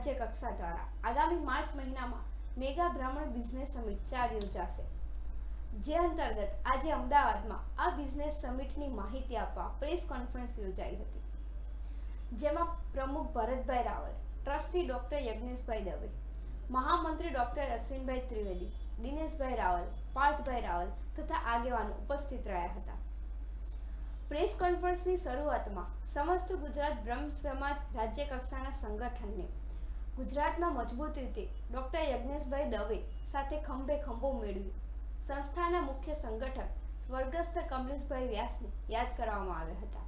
રાજ્ય કક્ષા દ્વારા આગામી માર્ચ મહિનામાં મેગા બ્રાહ્મણ બિઝનેસ સમિટ ચાર યોજાશે. જે અંતર્ગત આજે અમદાવાદમાં આ બિઝનેસ સમિટની માહિતી આપવા પ્રેસ કોન્ફરન્સ યોજાઈ હતી. જેમાં પ્રમુખ ભરતભાઈ રાવલ, ટ્રસ્ટી ડોક્ટર યજ્ઞેશભાઈ દવે, મહામંત્રી ડોક્ટર અશ્વિનભાઈ ત્રિવેદી, દિનેશભાઈ રાવલ, પાર્થભાઈ રાવલ તથા આગેવાનો ઉપસ્થિત રહ્યા હતા. પ્રેસ કોન્ફરન્સની શરૂઆતમાં સમસ્ત ગુજરાત બ્રહ્મ સમાજ રાજ્ય કક્ષાના સંગઠનને ગુજરાતમાં મજબૂત રીતે ડૉક્ટર યજ્ઞેશભાઈ દવે સાથે ખંભે ખંભો મેળવ્યો. સંસ્થાના મુખ્ય સંગઠક સ્વર્ગસ્થ કમલેશભાઈ વ્યાસને યાદ કરવામાં આવ્યા હતા.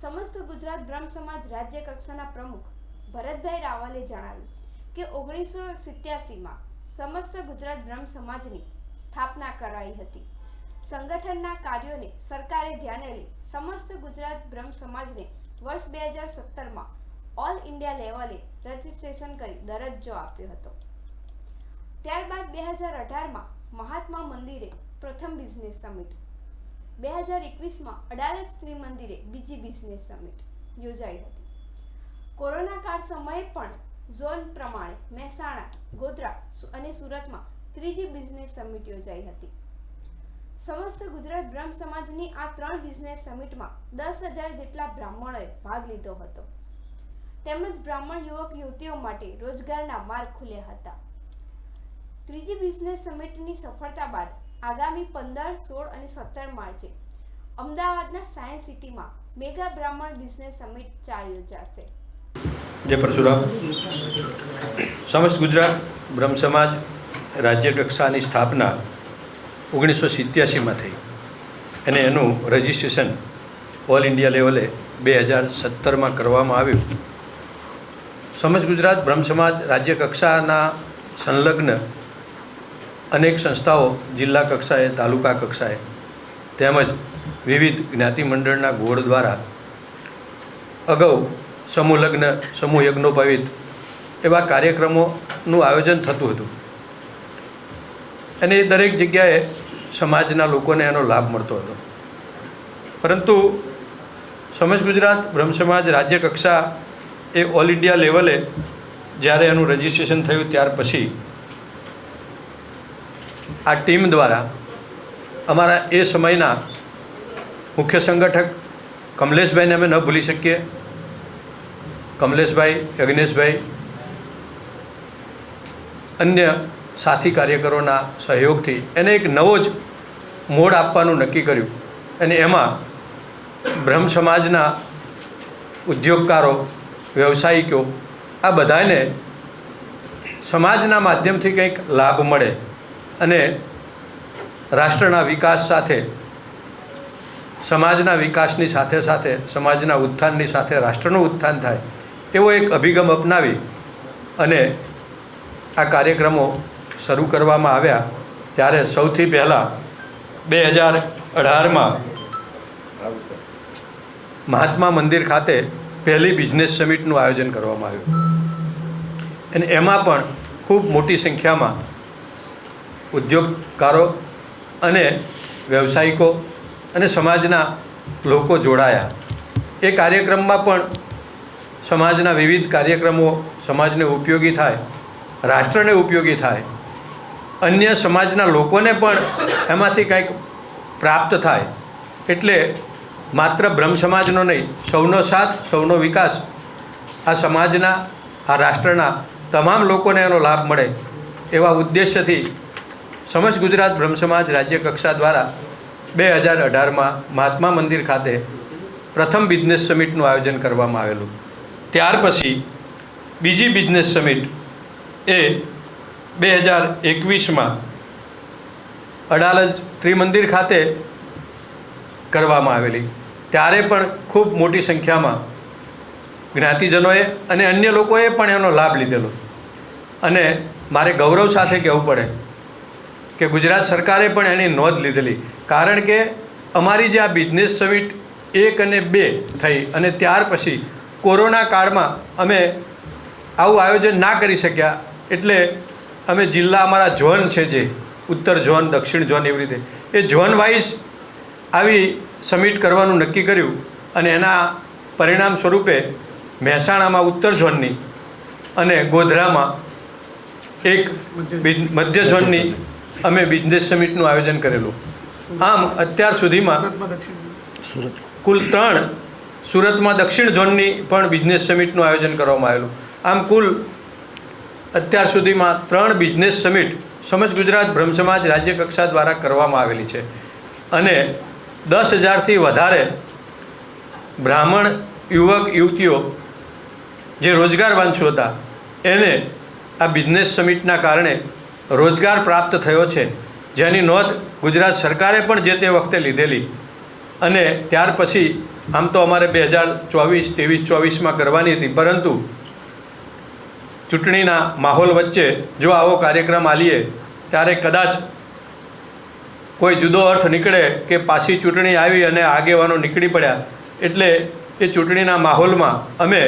સમસ્ત ગુજરાત બ્રહ્મ સમાજ રાજ્ય કક્ષાના પ્રમુખ ભરતભાઈ રાવલે જણાવ્યું કે ઓગણીસો સિત્યાસીમાં સમસ્ત ગુજરાત બ્રહ્મ સમાજની સ્થાપના કરાઈ હતી. સંગઠનના કાર્યોને સરકારે ધ્યાને લઈ સમસ્ત ગુજરાત બ્રહ્મ સમાજને વર્ષ બે હજાર સત્તરમાં ઓલ ઇન્ડિયા લેવલે રજિસ્ટ્રેશન કરી દરજ્જો આપ્યો હતો. ત્યારબાદ બે હજાર અઢારમાં મહાત્મા મંદિરે પ્રથમ બિઝનેસ સમિટ બે હજાર એકવીસમાં અડાલજ સ્ત્રી મંદિરે બીજી બિઝનેસ સમિટ યોજાઈ હતી. કોરોના કાળ સમયે પણ ઝોન પ્રમાણે મહેસાણા, ગોધરા અને સુરતમાં ત્રીજી બિઝનેસ સમિટ યોજાઈ હતી. સમસ્ત ગુજરાત બ્રહ્મ સમાજની આ ત્રણ બિઝનેસ સમિટમાં દસ હજાર જેટલા બ્રાહ્મણોએ ભાગ લીધો હતો. તેમજ બ્રાહ્મણ યુવક યુવતીઓ માટે રોજગારના માર્ગ ખુલ્યા હતા. ત્રીજી બિઝનેસ સમિટની સફળતા બાદ આગામી પંદર, સોળ અને સત્તર માર્ચે અમદાવાદના સાયન્સ સિટીમાં મેગા બ્રાહ્મણ બિઝનેસ સમિટ ચાર યોજાશે. જય પરશુરામ. સમસ્ત ગુજરાત બ્રહ્મ સમાજ રાજ્ય કક્ષાની સ્થાપના ઓગણીસો સિત્યાસીમાં થઈ અને એનું રજિસ્ટ્રેશન ઓલ ઇન્ડિયા લેવલે બે હજાર સત્તરમાં કરવામાં આવ્યું. સમસ્ત ગુજરાત, બ્રહ્મ સમાજ, રાજ્ય કક્ષાના સંલગ્ન અનેક સંસ્થાઓ જિલ્લા કક્ષાએ, તાલુકા કક્ષાએ તેમજ વિવિધ જ્ઞાતિ મંડળના ગોળ દ્વારા અગાઉ સમૂહ લગ્ન, સમૂહ યજ્ઞોપવિત એવા કાર્યક્રમોનું આયોજન થતું હતું. અને એ દરેક જગ્યાએ સમાજના લોકોને એનો લાભ મળતો હતો. પરંતુ સમજ ગુજરાત, બ્રહ્મ સમાજ, રાજ્ય કક્ષા એ ઓલ ઇન્ડિયા લેવલે જ્યારે એનું રજિસ્ટ્રેશન થયું ત્યાર પછી આ ટીમ દ્વારા અમારા એ સમયના મુખ્ય સંગઠક કમલેશભાઈને અમે ન ભૂલી શકીએ. કમલેશભાઈ યજ્ઞેશભાઈ અન્ય સાથી કાર્યકરોના સહયોગથી એને એક નવો જ મોડ આપવાનું નક્કી કર્યું. અને એમાં બ્રહ્મ સમાજના ઉદ્યોગકારો વ્યવસાયિકો, આ બધાને સમાજના માધ્યમથી કંઈક લાભ મળે અને રાષ્ટ્રના વિકાસ સાથે, સમાજના વિકાસની સાથે સાથે, સમાજના ઉત્થાનની સાથે રાષ્ટ્રનું ઉત્થાન થાય, એવો એક અભિગમ અપનાવી અને આ કાર્યક્રમો શરૂ કરવામાં આવ્યા. ત્યારે સૌથી પહેલાં બે હજાર અઢારમાં મહાત્મા મંદિર ખાતે પહેલી બિઝનેસ સમિટનું આયોજન કરવામાં આવ્યું. અને એમાં પણ ખૂબ મોટી સંખ્યામાં ઉદ્યોગકારો અને વ્યવસાયિકો અને સમાજના લોકો જોડાયા. એ કાર્યક્રમમાં પણ સમાજના વિવિધ કાર્યક્રમો સમાજને ઉપયોગી થાય, રાષ્ટ્રને ઉપયોગી થાય, અન્ય સમાજના લોકોને પણ એમાંથી કંઈક પ્રાપ્ત થાય. એટલે માત્ર બ્રહ્મ સમાજનો નહીં, સૌનો સાથ, સૌનો વિકાસ. આ સમાજના, આ રાષ્ટ્રના તમામ લોકોને એનો લાભ મળે એવા ઉદ્દેશ્યથી સમસ્ત ગુજરાત બ્રહ્મ સમાજ રાજ્ય કક્ષા દ્વારા બે હજાર અઢારમાં મહાત્મા મંદિર ખાતે પ્રથમ બિઝનેસ સમિટનું આયોજન કરવામાં આવેલું. ત્યાર પછી બીજી બિઝનેસ સમિટ એ બે હજાર એકવીસમાં અડાલજ ત્રિમંદિર ખાતે કરવામાં આવેલી. ત્યારે પણ ખૂબ મોટી સંખ્યામાં જ્ઞાતિજનોએ અને અન્ય લોકોએ પણ એનો લાભ લીધેલો. અને મારે ગૌરવ સાથે કહેવું પડે કે ગુજરાત સરકારે પણ એની નોંધ લીધેલી. કારણ કે અમારી જે આ બિઝનેસ સમિટ એક અને બે થઈ અને ત્યાર પછી કોરોના કાળમાં અમે આવું આયોજન ના કરી શક્યા. એટલે અમે જિલ્લા અમારા ઝોન છે જે, ઉત્તર ઝોન, દક્ષિણ ઝોન એવી રીતે. એ ઝોન વાઇઝ આવી સમિટ કરવાનું નક્કી કર્યું અને એના પરિણામ સ્વરૂપે મહેસાણામાં ઉત્તર ઝોનની અને ગોધરામાં એક બિજ- મધ્ય ઝોનની અમે બિઝનેસ સમિટનું આયોજન કરેલું. આમ અત્યાર સુધીમાં કુલ ત્રણ સુરતમાં દક્ષિણ ઝોનની પણ બિઝનેસ સમિટનું આયોજન કરવામાં આવેલું. આમ કુલ અત્યાર સુધીમાં ત્રણ બિઝનેસ સમિટ સમજ ગુજરાત બ્રહ્મ સમાજ રાજ્ય કક્ષા દ્વારા કરવામાં આવેલી છે. અને દસ હજારથી વધારે બ્રાહ્મણ યુવક, યુવતીઓ જે રોજગારવાંછુ હતા, એને આ બિઝનેસ સમિટના કારણે રોજગાર પ્રાપ્ત થયો છે. જેની નોંધ ગુજરાત સરકારે પણ જે તે વખતે લીધેલી. અને ત્યાર પછી આમ તો અમારે બે હજાર ચોવીસ, ત્રેવીસ, ચોવીસમાં કરવાની હતી. પરંતુ ચૂંટણીના માહોલ વચ્ચે જો આવો કાર્યક્રમ આલીએ, ત્યારે કદાચ કોઈ જુદો અર્થ નીકળે કે પાછી ચૂંટણી આવી અને આગેવાનો નીકળી પડ્યા, એટલે એ ચૂંટણીના માહોલમાં અમે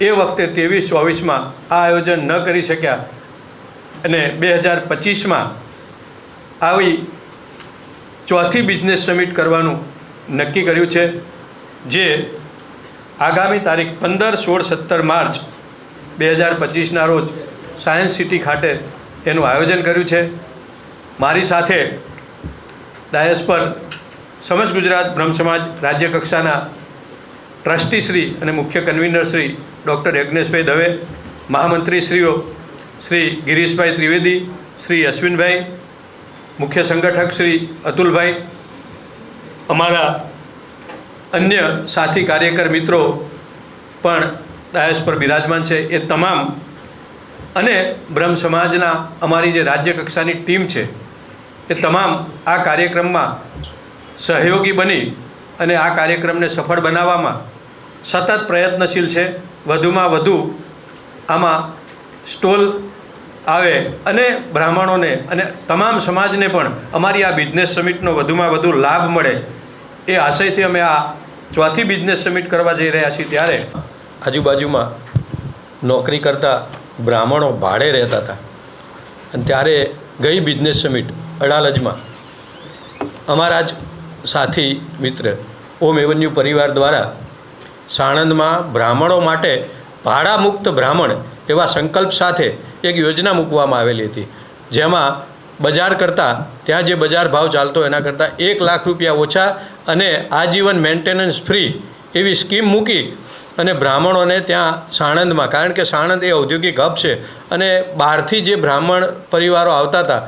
એ વખતે ત્રેવીસ, ચોવીસમાં આ આયોજન ન કરી શક્યા. અને બે હજાર પચીસમાં આવી ચોથી બિઝનેસ સમિટ કરવાનું નક્કી કર્યું છે, જે આગામી તારીખ પંદર, સોળ, સત્તર માર્ચ બે હજાર પચીસના રોજ સાયન્સ સિટી ખાતે એનું આયોજન કર્યું છે. મારી સાથે ડાયસ પર સમસ્ત ગુજરાત બ્રહ્મ સમાજ રાજ્ય કક્ષાના ટ્રસ્ટી શ્રી અને મુખ્ય કન્વીનર શ્રી ડૉક્ટર યજ્ઞેશભાઈ દવે, મહામંત્રીશ્રીઓ શ્રી ગિરીશભાઈ ત્રિવેદી, શ્રી અશ્વિનભાઈ, મુખ્ય સંગઠક શ્રી અતુલભાઈ, અમારા અન્ય સાથી કાર્યકર મિત્રો પણ ડાયસ પર બિરાજમાન છે. એ તમામ અને બ્રહ્મ સમાજના અમારી જે રાજ્ય કક્ષાની ટીમ છે એ તમામ આ કાર્યક્રમમાં સહયોગી બની અને આ કાર્યક્રમને સફળ બનાવવામાં સતત પ્રયત્નશીલ છે. વધુમાં વધુ આમાં સ્ટોલ આવે અને બ્રાહ્મણોને અને તમામ સમાજને પણ અમારી આ બિઝનેસ સમિટનો વધુમાં વધુ લાભ મળે એ આશયથી અમે આ ચોથી બિઝનેસ સમિટ કરવા જઈ રહ્યા છીએ ત્યારે આજુબાજુમાં નોકરી કરતા બ્રાહ્મણો ભાડે રહેતા હતા. અને ત્યારે ગઈ બિઝનેસ સમિટ અડાલજમાં. અમારા જ સાથી મિત્ર, ઓમ એવન્યુ પરિવાર દ્વારા સાણંદમાં બ્રાહ્મણો માટે ભાડા મુક્ત બ્રાહ્મણ એવા સંકલ્પ સાથે એક યોજના મૂકવામાં આવેલી હતી. જેમાં બજાર કરતાં, ત્યાં જે બજાર ભાવ ચાલતો એના કરતાં એક લાખ રૂપિયા ઓછા અને આજીવન મેન્ટેનન્સ ફ્રી એવી સ્કીમ મૂકી અને બ્રાહ્મણોને ત્યાં સાણંદમાં, કારણ કે સાણંદ એ ઔદ્યોગિક હબ છે અને બહારથી જે બ્રાહ્મણ પરિવારો આવતા હતા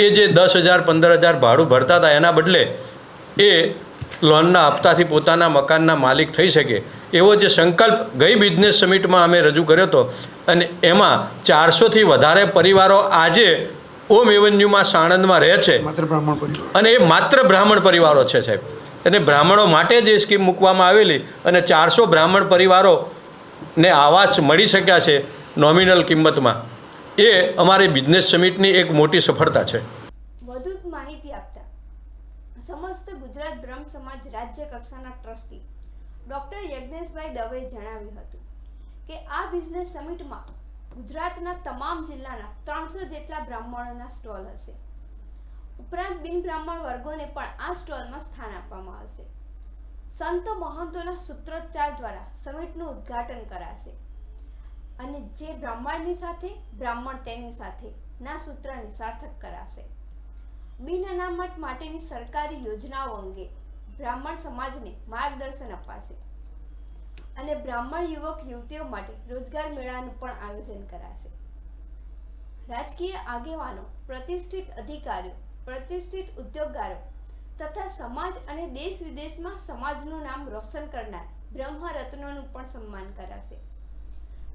એ જે દસ હજાર પંદર હજાર ભાડું ભરતા હતા એના બદલે એ લોનના હપ્તાથી પોતાના મકાનના માલિક થઈ શકે. એવો જે સંકલ્પ ગઈ બિઝનેસ સમિટમાં અમે રજૂ કર્યો હતો. અને એમાં ચારસોથી વધારે પરિવારો આજે ઓમ એવન્યુમાં સાણંદમાં રહે છે. પરિવાર. અને એ માત્ર બ્રાહ્મણ પરિવારો છે સાહેબ. અને બ્રાહ્મણો માટે જ એ સ્કીમ મૂકવામાં આવેલી અને ચારસો બ્રાહ્મણ પરિવારોને આવાસ મળી શક્યા છે નોમિનલ કિંમતમાં એ અમારી બિઝનેસ સમિટની એક મોટી સફળતા છે વધુ માહિતી આપતા સમસ્ત ગુજરાત બ્રહ્મ સમાજ રાજ્ય કક્ષાના ટ્રસ્ટી. ડોક્ટર યજ્ઞેશભાઈ દવેએ જણાવ્યું હતું કે આ બિઝનેસ સમિટમાં ગુજરાતના તમામ જિલ્લાના ત્રણસો જેટલા બ્રાહ્મણોના સ્ટોલ હશે. ઉપરાંત બિન બ્રાહ્મણ વર્ગોને પણ આ સ્ટોલમાં સ્થાન આપવામાં આવશે. સંતો મહંતોના સૂત્રોચ્ચાર દ્વારા સમિટનું ઉદ્ઘાટન કરાશે. અને જે બ્રાહ્મણની સાથે, બ્રાહ્મણ તેની સાથે ના સૂત્રને સાર્થક કરાશે. બિન અનામત માટેની સરકારી યોજનાઓ અંગે બ્રાહ્મણ સમાજને માર્ગદર્શન અપાશે. અને બ્રાહ્મણ યુવક યુવતીઓ માટે રોજગાર મેળાનું પણ આયોજન કરાશે. રાજકીય આગેવાનો, પ્રતિષ્ઠિત અધિકારીઓ, પ્રતિષ્ઠિત ઉદ્યોગકારો તથા સમાજ અને દેશ વિદેશમાં સમાજનું નામ રોશન કરનાર બ્રહ્મ રત્નોનું પણ સન્માન કરાશે.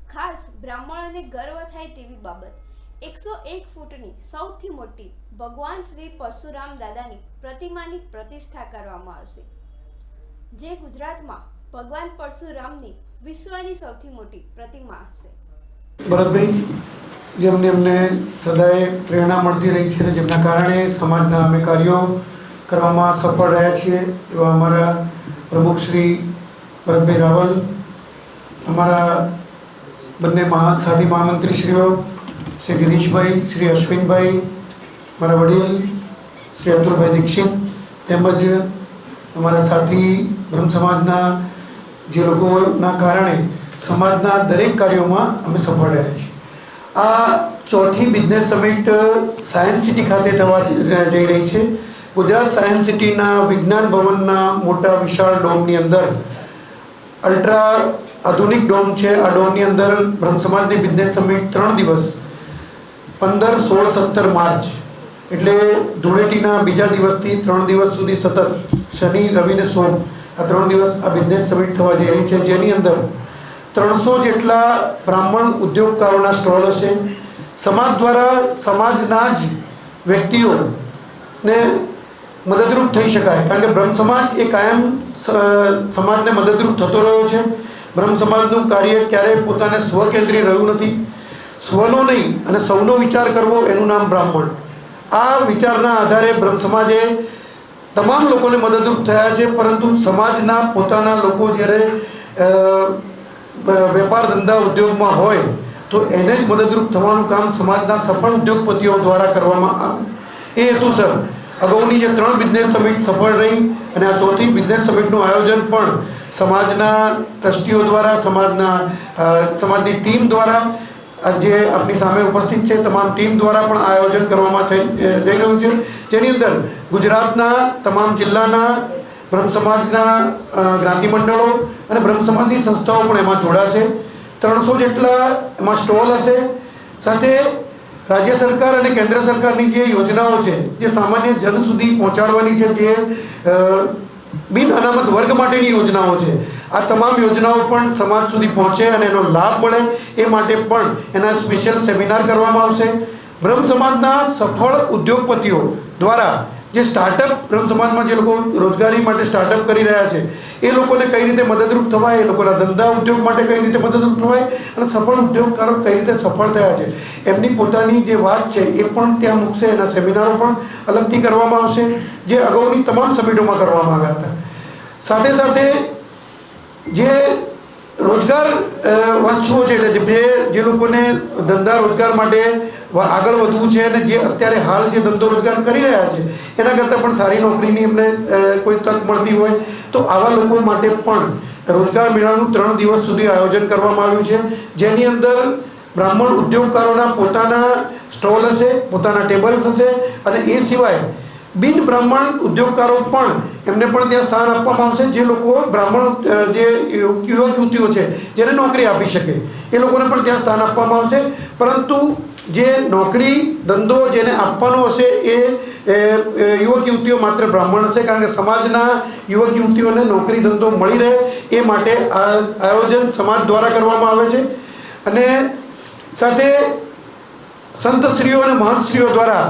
ખાસ બ્રાહ્મણોને ગર્વ થાય તેવી બાબત એકસો એક ફૂટની સૌથી મોટી ભગવાન શ્રી પરશુરામ દાદાની પ્રતિમાની પ્રતિષ્ઠા કરવામાં આવશે, જે ગુજરાતમાં ભગવાન પરશુરામની વિશ્વની સૌથી મોટી પ્રતિમા હશે. ભરતભાઈ, જેમને અમને સદાય પ્રેરણા મળતી રહી છે અને જેમના કારણે સમાજના અમે કાર્યો કરવામાં સફળ રહ્યા છીએ, એવા અમારા પ્રમુખ શ્રી ભરતભાઈ રાવલ, અમારા બંને મહા, સાથી મહામંત્રીશ્રીઓ શ્રી ગિરીશભાઈ, શ્રી અશ્વિનભાઈ, મારા વડીલ, શ્રી અતુલભાઈ દીક્ષિત, તેમજ અમારા સાથી બ્રહ્મ સમાજના જે લોકોના કારણે સમાજના દરેક કાર્યોમાં અમે સફળ રહ્યા છીએ. આ ચોથી બિઝનેસ સમિટ સાયન્સ સિટી ખાતે થવા જઈ રહી છે. ગુજરાત સાયન્સ સિટીના વિજ્ઞાન ભવનના મોટા વિશાળ ડોમની અંદર અલ્ટ્રા આધુનિક ડોમ છે. આ ડોમની અંદર બ્રહ્મ સમાજની બિઝનેસ સમિટ ત્રણ દિવસ પંદર, સોળ, સત્તર માર્ચ. એટલે ધૂળેટીના બીજા દિવસથી ત્રણ દિવસ સુધી સતત શનિ, રવિ ને સોમ આ ત્રણ દિવસ આ બિઝનેસ સમિટ થવા જઈ રહી છે. જેની અંદર ત્રણસો જેટલા બ્રાહ્મણ ઉદ્યોગકારોના સ્ટોલ હશે. સમાજ દ્વારા સમાજના જ વ્યક્તિઓને મદદરૂપ થઈ શકાય. કારણ કે બ્રહ્મ સમાજ એ કાયમ સમાજને મદદરૂપ થતો રહ્યો છે. બ્રહ્મ સમાજનું કાર્ય ક્યારેય પોતાને સ્વકેન્દ્રી રહ્યું નથી. સ્વનો નહીં અને સૌનો વિચાર કરવો એનું નામ બ્રાહ્મણ. આ વિચારના આધારે બ્રહ્મ સમાજે તમામ લોકોને મદદરૂપ થયા છે, પરંતુ સમાજના પોતાના લોકો જ્યારે વેપાર ધંધા ઉદ્યોગમાં હોય, તો એને જ મદદરૂપ થવાનું કામ સમાજના સફળ ઉદ્યોગપતિઓ દ્વારા કરવામાં આવે. એ હેતુસર અગાઉની જે ત્રણ બિઝનેસ સમિટ સફળ રહી અને આ ચોથી બિઝનેસ સમિટનું આયોજન પણ સમાજના ટ્રસ્ટીઓ દ્વારા, સમાજના સમાજની ટીમ દ્વારા આ આપની સામે ઉપસ્થિત છે, તમામ ટીમ દ્વારા પણ આયોજન કરવામાં જઈ રહ્યું છે. જેની અંદર ગુજરાતના તમામ જિલ્લાના, બ્રહ્મ સમાજના જ્ઞાતિ અને બ્રહ્મ સમાજની સંસ્થાઓ પણ એમાં જોડાશે. ત્રણસો જેટલા એમાં સ્ટોલ હશે. સાથે રાજ્ય સરકાર અને કેન્દ્ર સરકારની જે યોજનાઓ છે, જે સામાન્ય જન સુધી પહોંચાડવાની છે, જે બિન અનામત વર્ગ માટેની યોજનાઓ છે આ તમામ યોજનાઓ પણ સમાજ સુધી પહોંચે અને એનો લાભ મળે એ માટે પણ એના સ્પેશિયલ સેમિનાર કરવામાં આવશે. બ્રહ્મ સમાજના સફળ ઉદ્યોગપતિઓ દ્વારા જે સ્ટાર્ટઅપ બ્રહ્મ સમાજમાં જે લોકો રોજગારી માટે સ્ટાર્ટઅપ કરી રહ્યા છે, એ લોકોને કઈ રીતે મદદરૂપ થવાય, એ લોકોના ધંધા ઉદ્યોગ માટે કઈ રીતે મદદરૂપ થવાય અને સફળ ઉદ્યોગકારો કઈ રીતે સફળ થયા છે, એમની પોતાની જે વાત છે એ પણ ત્યાં મૂકશે, એના સેમિનારો પણ અલગથી કરવામાં આવશે, જે અગાઉની તમામ સમિટોમાં કરવામાં આવ્યા હતા. સાથે સાથે જે રોજગાર વાંચવો છે એટલે જે જે લોકોને ધંધા રોજગાર માટે આગળ વધવું છે અને જે અત્યારે હાલ જે ધંધો રોજગાર કરી રહ્યા છે, એના કરતાં પણ સારી નોકરીની એમને કોઈ તક મળતી હોય, તો આવા લોકો માટે પણ રોજગાર મેળાનું ત્રણ દિવસ સુધી આયોજન કરવામાં આવ્યું છે. જેની અંદર બ્રાહ્મણ ઉદ્યોગકારોના પોતાના સ્ટોલ હશે, પોતાના ટેબલ્સ હશે અને એ સિવાય બિન બ્રાહ્મણ ઉદ્યોગકારો પણ એમને પણ ત્યાં સ્થાન આપવામાં આવશે. જે લોકો બ્રાહ્મણ જે યુવક યુવતીઓ છે, જેને નોકરી આપી શકે, એ લોકોને પણ ત્યાં સ્થાન આપવામાં આવશે. પરંતુ જે નોકરી, ધંધો જેને આપવાનો હશે, એ યુવક યુવતીઓ માત્ર બ્રાહ્મણ હશે, કારણ કે સમાજના યુવક યુવતીઓને નોકરી, ધંધો મળી રહે, એ માટે આ આયોજન સમાજ દ્વારા કરવામાં આવે છે. અને સાથે સંતશ્રીઓ અને મહંતશ્રીઓ દ્વારા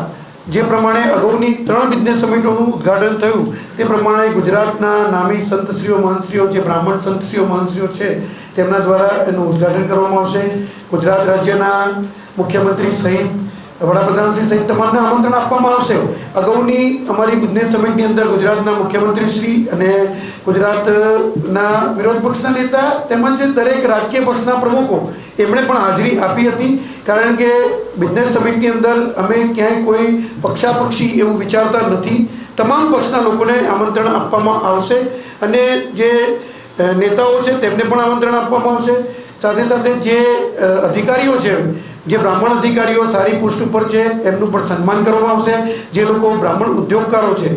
જે પ્રમાણે અગાઉની ત્રણ બિઝનેસ સમિટોનું ઉદ્ઘાટન થયું, તે પ્રમાણે ગુજરાતના નામી સંતશ્રીઓ, મહંતશ્રીઓ, જે બ્રાહ્મણ સંતશ્રીઓ, મહંતશ્રીઓ છે, તેમના દ્વારા એનું ઉદ્ઘાટન કરવામાં આવશે. ગુજરાત રાજ્યના મુખ્યમંત્રી સહિત વડાપ્રધાનશ્રી સહિત તમામને આમંત્રણ આપવામાં આવશે. અગાઉની અમારી બિઝનેસ સમિટની અંદર ગુજરાતના મુખ્યમંત્રી શ્રી અને ગુજરાતના વિરોધ પક્ષના નેતા તેમજ દરેક રાજકીય પક્ષના પ્રમુખો એમણે પણ હાજરી આપી હતી. કારણ કે બિઝનેસ સમિટની અંદર અમે ક્યાંય કોઈ પક્ષાપક્ષી એવું વિચારતા નથી. તમામ પક્ષના લોકોને આમંત્રણ આપવામાં આવશે અને જે નેતાઓ છે તેમને પણ આમંત્રણ આપવામાં આવશે. સાથે સાથે જે અધિકારીઓ છે જે બ્રાહ્મણ અધિકારીઓ સારી પોસ્ટ ઉપર છે, એમનું પણ સન્માન કરવામાં આવશે. જે લોકો બ્રાહ્મણ ઉદ્યોગકારો છે.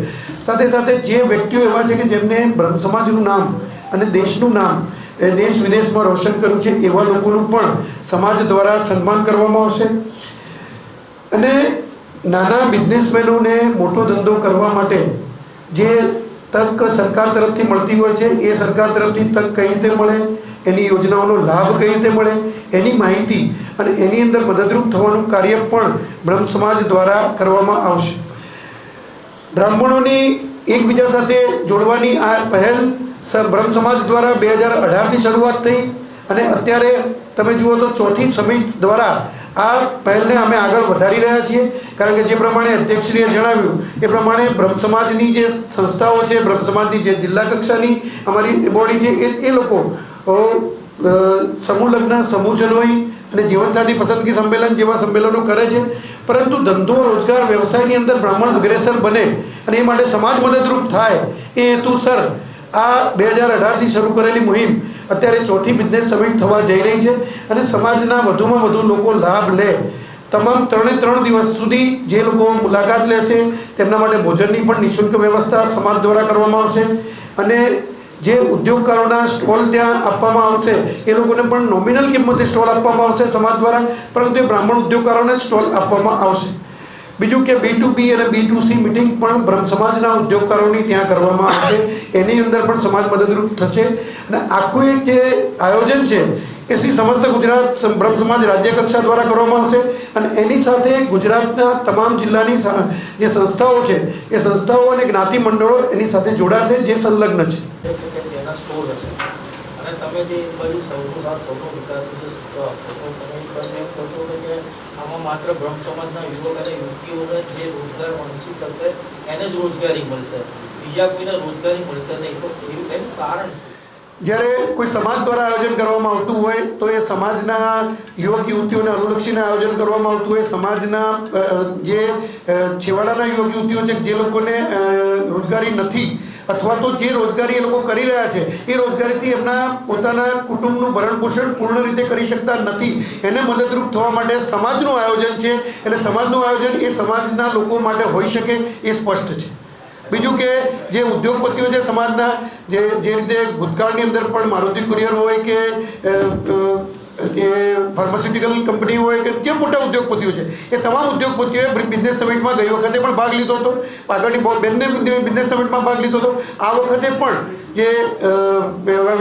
સાથે સાથે જે વ્યક્તિઓ એવા છે કે જેમને બ્રહ્મ સમાજનું નામ અને દેશનું નામ દેશ વિદેશમાં રોશન કર્યું છે, એવા લોકોનું પણ સમાજ દ્વારા સન્માન કરવામાં આવશે. અને નાના બિઝનેસમેનોને મોટો ધંધો કરવા માટે જે તક સરકાર તરફથી મળતી હોય છે, એ સરકાર તરફથી તક કઈ રીતે મળે? એની યોજનાઓનો લાભ કઈ રીતે મળે, એની માહિતી અને એની અંદર મદદરૂપ થવાનું કાર્ય પણ બ્રહ્મ સમાજ દ્વારા કરવામાં આવશે. બ્રાહ્મણોની એકબીજા સાથે જોડવાની આ પહેલ બ્રહ્મ સમાજ દ્વારા બે હજાર અઢારથી શરૂઆત થઈ અને અત્યારે તમે જુઓ તો ચોથી સમિટ દ્વારા આ પહેલને અમે આગળ વધારી રહ્યા છીએ. કારણ કે જે પ્રમાણે અધ્યક્ષશ્રીએ જણાવ્યું, એ પ્રમાણે બ્રહ્મ સમાજની જે સંસ્થાઓ છે, બ્રહ્મ સમાજની જે જિલ્લા કક્ષાની અમારી બોડી છે, એ એ લોકો સમૂહ લગ્ન, સમૂહ જનોઈ અને જીવનસાથી પસંદગી સંમેલન જેવા સંમેલનો કરે છે. પરંતુ ધંધો, રોજગાર, વ્યવસાયની અંદર બ્રાહ્મણ અગ્રેસર બને અને એ માટે સમાજ મદદરૂપ થાય એ હેતુસર આ બે હજાર અઢારથી શરૂ કરેલી મુહિમ અત્યારે ચોથી બિઝનેસ સમિટ થવા જઈ રહી છે અને સમાજના વધુમાં વધુ લોકો લાભ લે. તમામ ત્રણે ત્રણ દિવસ સુધી જે લોકો મુલાકાત લેશે તેમના માટે ભોજનની પણ નિઃશુલ્ક વ્યવસ્થા સમાજ દ્વારા કરવામાં આવશે. અને જે ઉદ્યોગકારોના સ્ટોલ ત્યાં આપવામાં આવશે, એ લોકોને પણ નોમિનલ કિંમતે સ્ટોલ આપવામાં આવશે સમાજ દ્વારા, પરંતુ એ બ્રાહ્મણ ઉદ્યોગકારોને સ્ટોલ આપવામાં આવશે. બીજું કે બી ટુ બી અને બી ટુ સી મિટિંગ પણ બ્રહ્મ સમાજના ઉદ્યોગકારોની ત્યાં કરવામાં આવશે. એની અંદર પણ સમાજ મદદરૂપ થશે. અને આખું એક જે આયોજન છે, એ શ્રી સમસ્ત ગુજરાત બ્રહ્મ સમાજ રાજ્ય કક્ષા દ્વારા કરવામાં આવશે. અને એની સાથે ગુજરાતના તમામ જિલ્લાની જે સંસ્થાઓ છે, એ સંસ્થાઓ અને જ્ઞાતિ મંડળો એની સાથે જોડાશે, જે સંલગ્ન છે. જેના હશે અને તમે જે બધું સૌનો સાથ, સૌનો વિકાસનું જે સૂત્ર આપો છો તમે એક એમ કહો છો કે આમાં માત્ર બ્રહ્મ સમાજના યુવક અને યુવતીઓને જે રોજગાર વંચિત હશે એને જ રોજગારી મળશે. બીજા કોઈને રોજગારી મળશે નહીં. તો એનું કારણ શું? જ્યારે કોઈ સમાજ દ્વારા આયોજન કરવામાં આવતું હોય, તો એ સમાજના યુવક, યુવતીઓને અનુલક્ષીને આયોજન કરવામાં આવતું હોય. સમાજના જે છેવાડાના યુવક, યુવતીઓ છે, જે લોકોને રોજગારી નથી અથવા તો જે રોજગારી એ લોકો કરી રહ્યા છે, એ રોજગારીથી એમના પોતાના કુટુંબનું ભરણપોષણ પૂર્ણ રીતે કરી શકતા નથી. એને મદદરૂપ થવા માટે સમાજનું આયોજન છે, એટલે સમાજનું આયોજન એ સમાજના લોકો માટે હોઈ શકે એ સ્પષ્ટ છે. બીજું કે જે ઉદ્યોગપતિઓ છે સમાજના, જે જે રીતે ભૂતકાળની અંદર પણ મારુતિ કુરિયર હોય કે જે ફાર્માસ્યુટિકલ કંપની હોય કે જે મોટા ઉદ્યોગપતિઓ છે? એ તમામ ઉદ્યોગપતિઓએ બિઝનેસ સમિટમાં ગઈ વખતે પણ ભાગ લીધો હતો. આગળની બંને બિઝનેસ સમિટમાં ભાગ લીધો હતો. આ વખતે પણ જે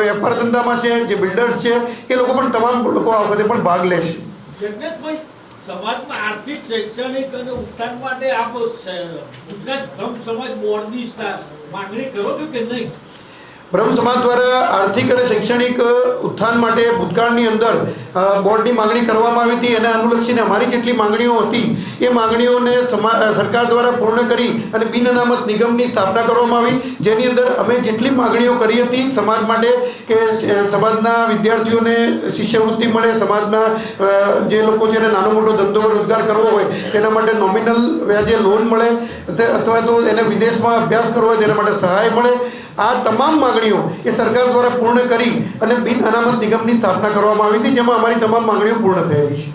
વેપાર ધંધામાં છે, જે બિલ્ડર્સ છે, એ લોકો પણ તમામ લોકો આ વખતે પણ ભાગ લેશે. જગન્નાથભાઈ સમાજમાં આર્થિક, શૈક્ષણિક અને ઉત્થાન માટે આપ ગુજરાત સમાજ બોર્ડની માંગણી કરો છો કે નહીં? બ્રહ્મ સમાજ દ્વારા આર્થિક અને શૈક્ષણિક ઉત્થાન માટે ભૂતકાળની અંદર બોર્ડની માંગણી કરવામાં આવી હતી અને અનુલક્ષીને અમારી જેટલી માંગણીઓ હતી, એ માંગણીઓને સરકાર દ્વારા પૂર્ણ કરી અને બિન અનામત નિગમની સ્થાપના કરવામાં આવી. જેની અંદર અમે જેટલી માંગણીઓ કરી હતી સમાજ માટે કે સમાજના વિદ્યાર્થીઓને શિષ્યવૃત્તિ મળે, સમાજના જે લોકો એને નાનો મોટો ધંધો રોજગાર કરવો હોય તેના માટે નોમિનલ વ્યાજે લોન મળે અથવા તો એને વિદેશમાં અભ્યાસ કરવો હોય, તેના માટે સહાય મળે. આ તમામ માંગણીઓ એ સરકાર દ્વારા પૂર્ણ કરી અને બિન અનામત નિગમની સ્થાપના કરવામાં આવી હતી, જેમાં અમારી તમામ માંગણીઓ પૂર્ણ થયેલી છે.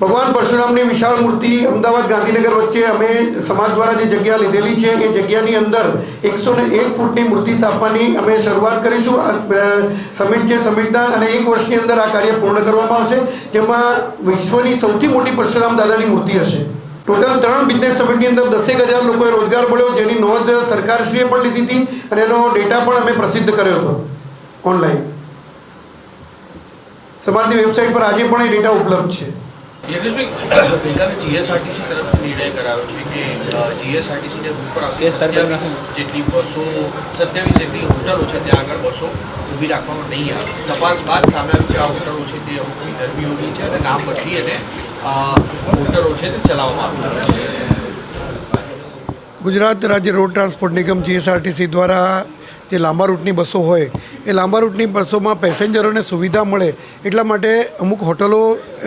ભગવાન પરશુરામની વિશાળ મૂર્તિ અમદાવાદ ગાંધીનગર વચ્ચે અમે સમાજ દ્વારા જે જગ્યા લીધેલી છે એ જગ્યાની અંદર એકસો ને એક ફૂટની મૂર્તિ સ્થાપવાની અમે શરૂઆત કરીશું. સમિટ છે સમિટના અને એક વર્ષની અંદર આ કાર્ય પૂર્ણ કરવામાં આવશે જેમાં વિશ્વની સૌથી મોટી પરશુરામ દાદાની મૂર્તિ હશે. ટોટલ ત્રણ બિઝનેસ સમિટની અંદર દસેક હજાર લોકોએ રોજગાર મળ્યો જેની નોંધ સરકારશ્રીએ પણ લીધી હતી અને એનો ડેટા પણ અમે પ્રસિદ્ધ કર્યો હતો ઓનલાઈન સમાજની વેબસાઇટ પર આજે પણ એ ડેટા ઉપલબ્ધ છે. ગઈકાલે જીએસઆરટીસી નિર્ણય કરાયો છે કે જીએસઆરટીસીને ઉપર આશરે સત્યાવીસ જેટલી બસો સત્યાવીસ જેટલી હોટલો છે ત્યાં આગળ બસો ઊભી રાખવામાં નહીં આવે. તપાસ બાદ સામે આવ્યું કે આ હોટલો છે તે અમુક ગરમીઓની છે અને નામ બદલી અને હોટલો છે તે ચલાવવામાં આવી છે. ગુજરાત રાજ્ય રોડ ટ્રાન્સપોર્ટ નિગમ જીએસઆરટીસી દ્વારા જે લાંબા રૂટની બસો હોય, એ લાંબા રૂટની બસોમાં પેસેન્જરોને સુવિધા મળે એટલા માટે અમુક હોટલો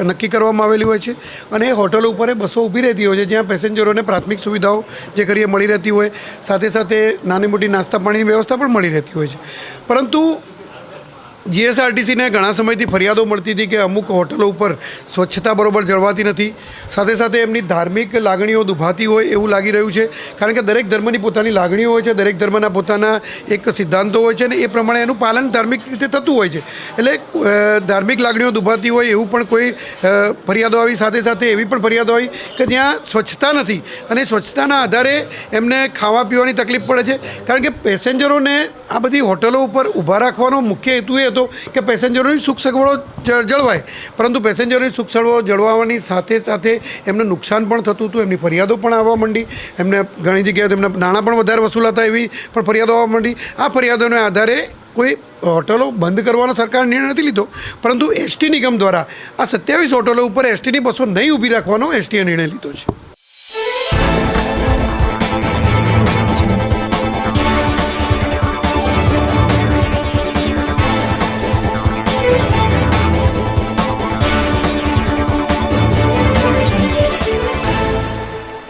નક્કી કરવામાં આવેલી હોય છે અને એ હોટલો ઉપર એ બસો ઊભી રહેતી હોય છે, જ્યાં પેસેન્જરોને પ્રાથમિક સુવિધાઓ જે કરીએ મળી રહેતી હોય, સાથે સાથે નાની મોટી નાસ્તા પાણીની વ્યવસ્થા પણ મળી રહેતી હોય છે. પરંતુ જીએસઆરટીસીને ઘણા સમયથી ફરિયાદો મળતી હતી કે અમુક હોટલો ઉપર સ્વચ્છતા બરોબર જળવાતી નથી. સાથે સાથે એમની ધાર્મિક લાગણીઓ દુભાતી હોય એવું લાગી રહ્યું છે. કારણ કે દરેક ધર્મની પોતાની લાગણીઓ હોય છે, દરેક ધર્મના પોતાના એક સિદ્ધાંતો હોય છે અને એ પ્રમાણે એનું પાલન ધાર્મિક રીતે થતું હોય છે. એટલે ધાર્મિક લાગણીઓ દુભાતી હોય એવું પણ કોઈ ફરિયાદો આવી સાથે સાથે એવી પણ ફરિયાદો આવી કે જ્યાં સ્વચ્છતા નથી અને સ્વચ્છતાના આધારે એમને ખાવા પીવાની તકલીફ પડે છે. કારણ કે પેસેન્જરોને આ બધી હોટલો ઉપર ઊભા રાખવાનો મુખ્ય હેતુ એ હતો કે પેસેન્જરોની સુખ સગવડો જળવાય. પરંતુ પેસેન્જરોની સુખ સગવડો જળવાવાની સાથે સાથે એમને નુકસાન પણ થતું હતું, એમની ફરિયાદો પણ આવવા માંડી. એમને ઘણી જગ્યાએ તેમના નાણાં પણ વધારે વસૂલાતા એવી પણ ફરિયાદો આવવા માંડી. આ ફરિયાદોના આધારે કોઈ હોટલો બંધ કરવાનો સરકારે નિર્ણય નથી લીધો. પરંતુ એસટી નિગમ દ્વારા આ સત્યાવીસ હોટલો ઉપર એસટીની બસો નહીં ઊભી રાખવાનો એસટીએ નિર્ણય લીધો છે.